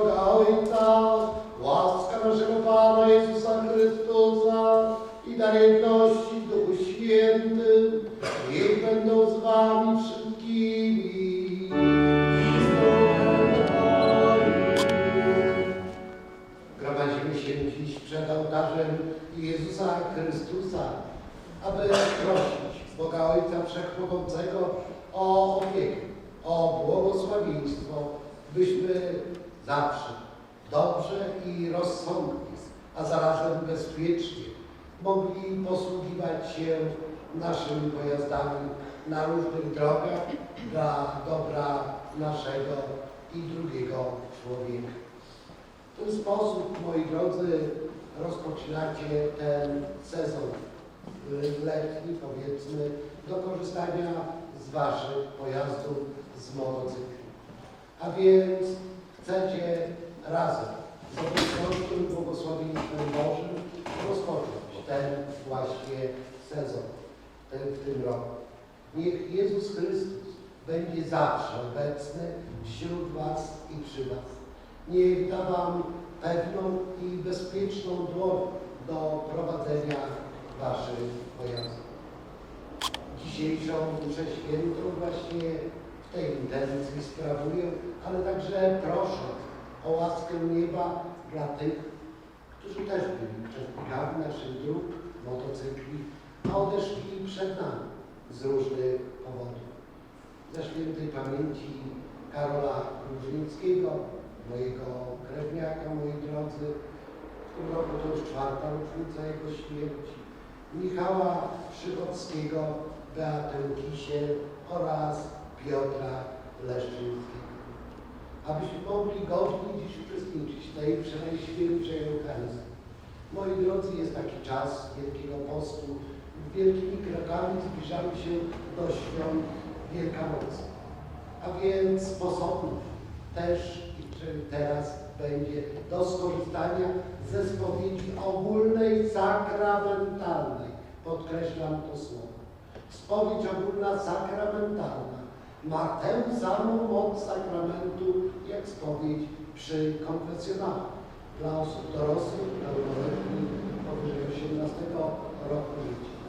Boga Ojca, łaska naszego Pana Jezusa Chrystusa i dar jedności Duchu Świętym, niech będą z wami wszystkimi. Gromadzimy się dziś przed ołtarzem Jezusa Chrystusa, aby prosić Boga Ojca Wszechmogącego o opiekę, o błogosławieństwo, byśmy zawsze dobrze i rozsądnie, a zarazem bezpiecznie mogli posługiwać się naszymi pojazdami na różnych drogach dla dobra naszego i drugiego człowieka. W ten sposób, moi drodzy, rozpoczynacie ten sezon letni, powiedzmy, do korzystania z Waszych pojazdów, z motocykli. A więc chcecie razem z obecnością i błogosławieństwem Bożym rozpocząć ten właśnie sezon ten, w tym roku. Niech Jezus Chrystus będzie zawsze obecny wśród Was i przy Was. Niech da Wam pewną i bezpieczną dłoń do prowadzenia Waszych pojazdów. Dzisiejszą mszę świętą właśnie tej intencji sprawuję, ale także proszę o łaskę nieba dla tych, którzy też byli uczestnikami naszych dróg, motocykli, a odeszli przed nami z różnych powodów. Za świętej pamięci Karola Różnickiego, mojego krewniaka, moi drodzy, w tym roku to już czwarta rocznica jego śmierci, Michała Przychodzkiego, Beatę Kisiel oraz Piotra Leszczyńskiego. Abyśmy mogli godnie dziś uczestniczyć w tej przenajświętszej Eucharystii. Moi drodzy, jest taki czas Wielkiego Postu. Wielkimi krokami zbliżamy się do świąt Wielkanocy. A więc sposobność też i teraz będzie do skorzystania ze spowiedzi ogólnej, sakramentalnej. Podkreślam to słowo. Spowiedź ogólna, sakramentalna ma tę samą moc sakramentu, jak spowiedź przy konfesjonale dla osób dorosłych, pełnoletnich, powyżej 18 roku życia.